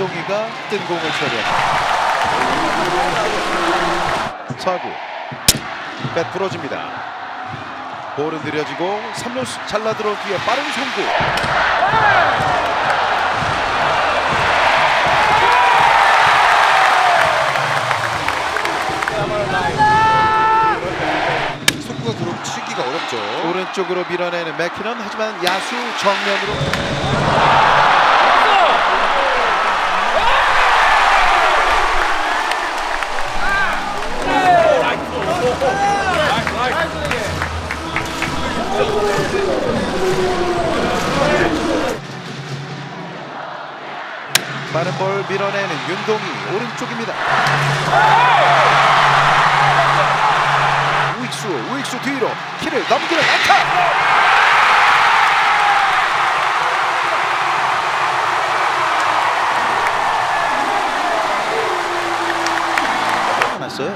윤동희가 뜬 공을 처리합니다. 사구 뱃 부러집니다. 볼은 느려지고 3루수 잘라 들어 뒤에 빠른 송구. 속구가 그럼 치기가 어렵죠. 오른쪽으로 밀어내는 맥키넌 하지만 야수 정면으로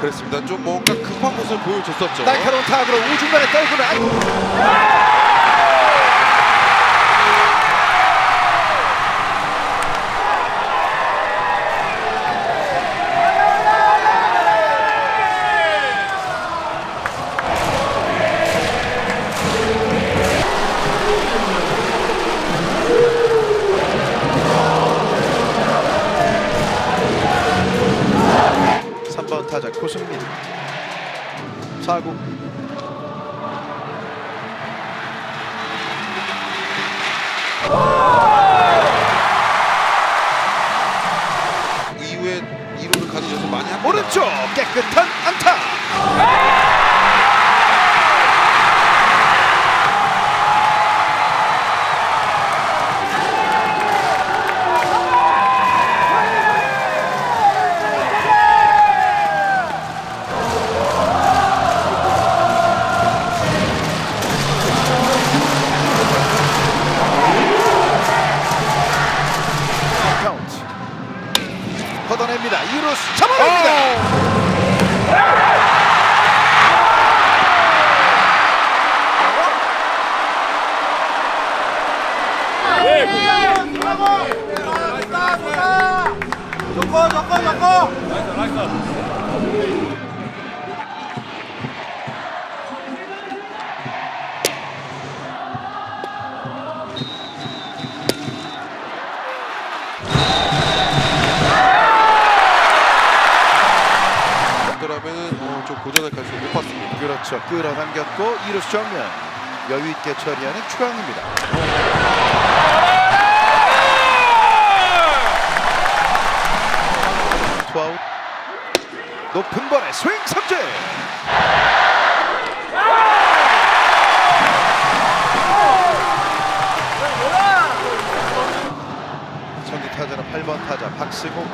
그렇습니다. 좀 뭔가 급한 모습을 보여줬었죠. 날카로운 타구로 우중간에 떨구는 4구 이후에 2루를 가져줘서 많이 합니다. 오른쪽 깨끗한 그러면 어, 좀 고전할 가능성이 높았습니다. 그렇죠. 끌어당겼고 2루수 정면. 여유 있게 처리하는 추강입니다 투아웃 높은 볼에 스윙 삼진 선두 타자는 8번 타자 박승호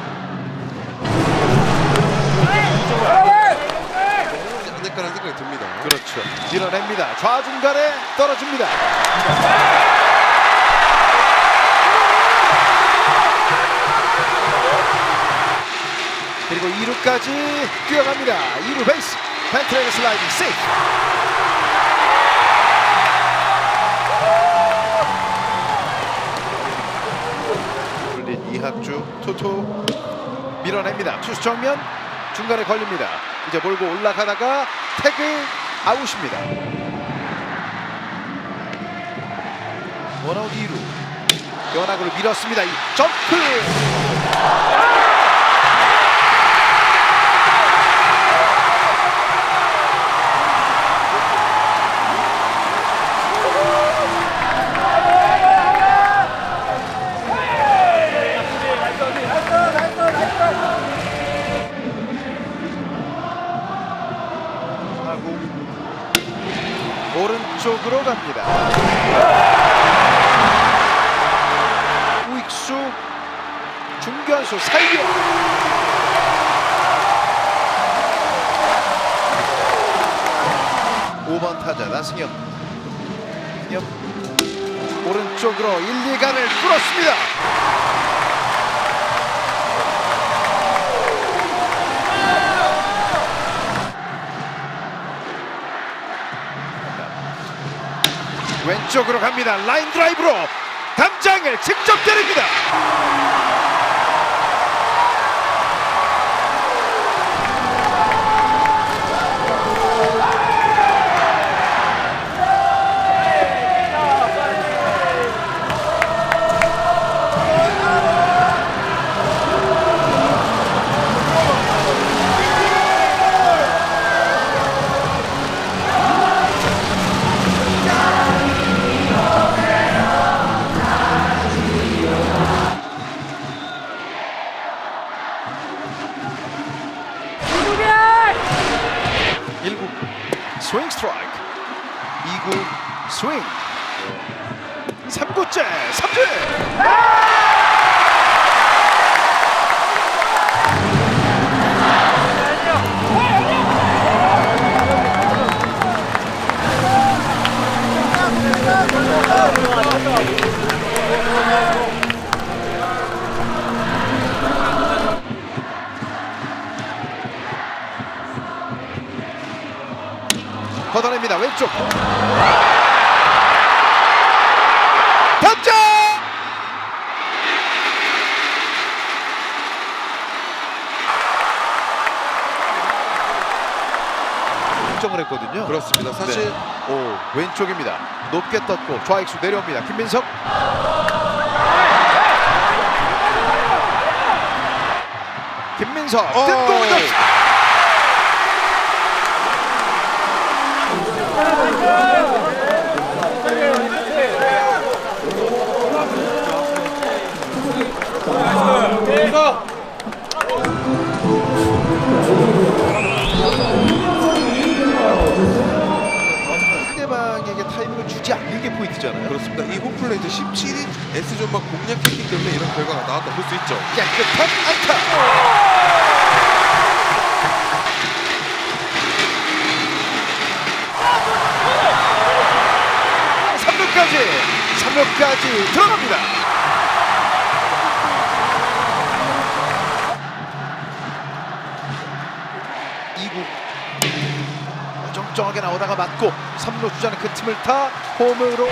않을까라는 생각이 듭니다. 그렇죠. 밀어냅니다. 좌중간에 떨어집니다. 그리고 2루까지 뛰어갑니다. 2루 베이스. 펜트레그 슬라이딩 세이프. 이학주 투투 밀어냅니다. 투수 정면 중간에 걸립니다. 이제 몰고 올라가다가 태그 아웃입니다. 원아웃 2루 변화구를 밀었습니다. 이 점프 왼쪽으로 갑니다. 우익수 중견수 사이에 5번 타자 나승엽 승엽 오른쪽으로 1, 2간을 뚫었습니다. 왼쪽으로 갑니다. 라인 드라이브로 담장을 직접 때립니다. 결정을 했거든요 그렇습니다. 사실 네. 오 왼쪽입니다 높게 떴고 좌익수 내려옵니다 김민석 김민석 어. 뜬공을 게 포인트잖아요 그렇습니다. 이 홈플레이트 17인 S존만 공략했기 때문에 이런 결과가 나왔다 볼 수 있죠. 깨끗한 안타. 삼루까지삼루까지 들어갑니다. 어정쩡하게 나오다가 맞고 3루 주자는 그 틈을 타 홈으로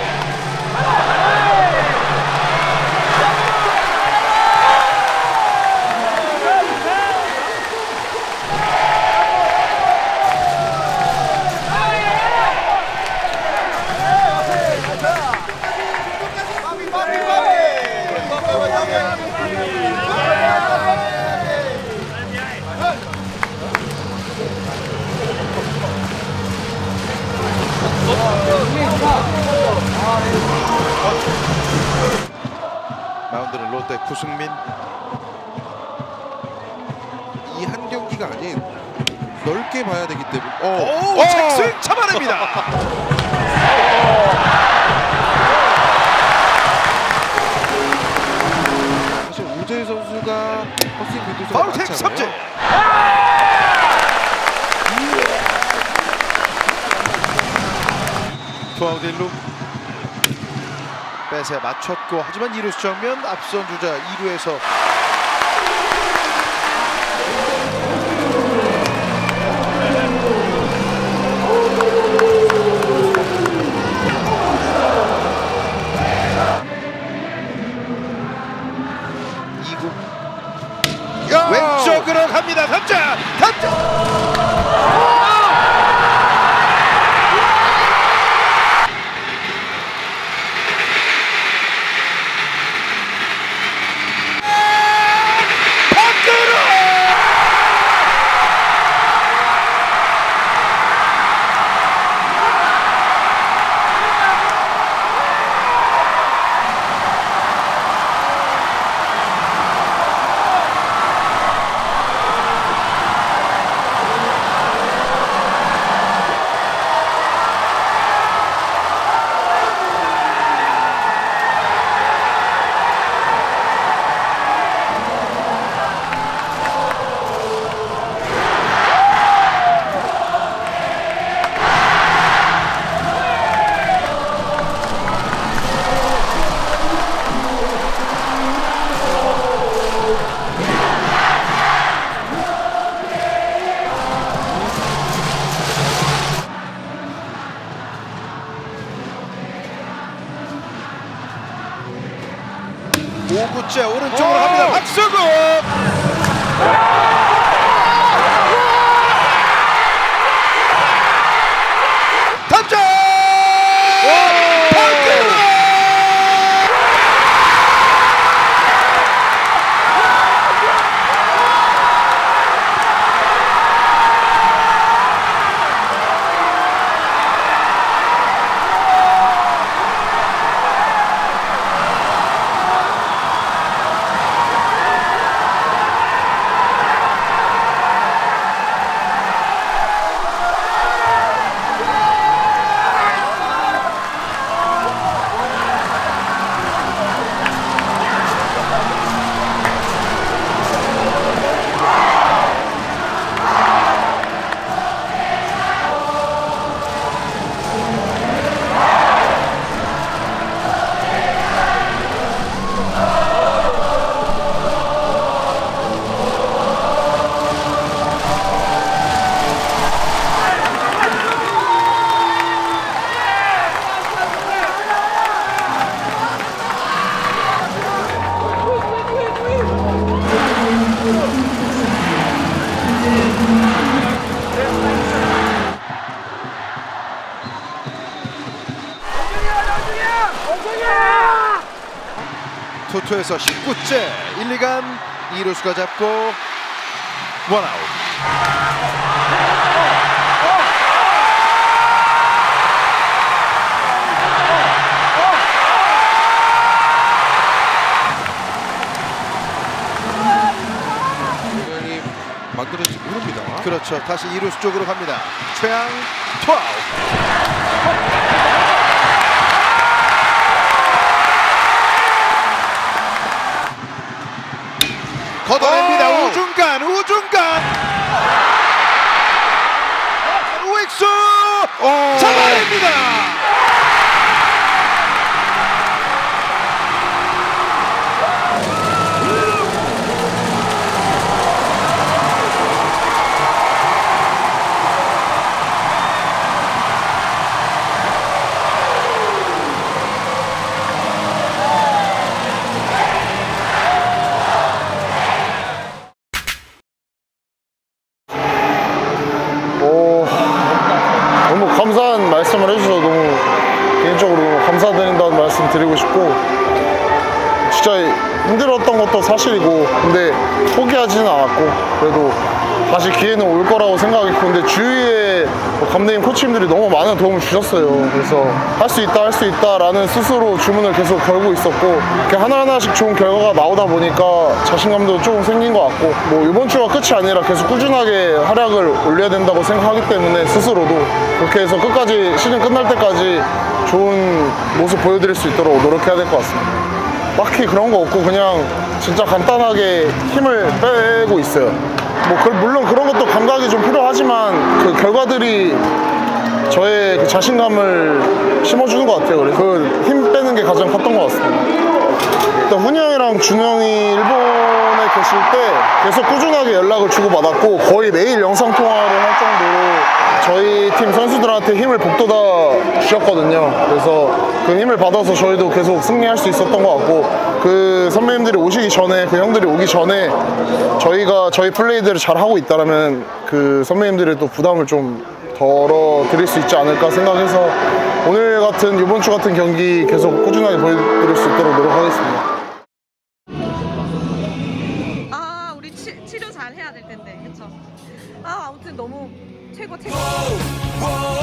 구승민 이 한 경기가 아닌 넓게 봐야 되기 때문에 어. 오, 어! 착스윙 잡아냅니다. 사실 오재 선수가 헛스윙 빈도수가 파울 택 많잖아요. 삼진. 투아웃 1루 빼세 맞췄고 하지만 2루 수 정면 앞선 주자 2루에서 투에서 19째 1, 2간 2루수가 잡고 원아웃. 만들어질지 모릅니다. 그렇죠. 다시 2루수 쪽으로 갑니다. 최양 투아웃 걷어냅 사실이고 근데 포기하지는 않았고 그래도 다시 기회는 올 거라고 생각했고 근데 주위에 뭐 감독님 코치님들이 너무 많은 도움을 주셨어요 그래서 할 수 있다 할 수 있다 라는 스스로 주문을 계속 걸고 있었고 하나하나씩 좋은 결과가 나오다 보니까 자신감도 조금 생긴 것 같고 뭐 이번 주가 끝이 아니라 계속 꾸준하게 활약을 올려야 된다고 생각하기 때문에 스스로도 그렇게 해서 끝까지 시즌 끝날 때까지 좋은 모습 보여드릴 수 있도록 노력해야 될 것 같습니다. 딱히 그런 거 없고 그냥 진짜 간단하게 힘을 빼고 있어요. 뭐 그- 물론 그런 것도 감각이 좀 필요하지만 그 결과들이 저의 그 자신감을 심어주는 것 같아요. 그래서 그힘 빼는 게 가장 컸던 것 같습니다. 일단 준호 형이 일본에 계실 때 계속 꾸준하게 연락을 주고받았고 거의 매일 영상 통화를 할 정도로 저희 팀 선수들한테 힘을 북돋아 주셨거든요. 그래서 그 힘을 받아서 저희도 계속 승리할 수 있었던 것 같고 그 선배님들이 오시기 전에 그 형들이 오기 전에 저희가 저희 플레이들을 잘 하고 있다면 그 선배님들의 또 부담을 좀 덜어 드릴 수 있지 않을까 생각해서 오늘 같은 이번 주 같은 경기 계속 꾸준하게 보여드릴 수 있도록 노력하겠습니다. Whoa, whoa.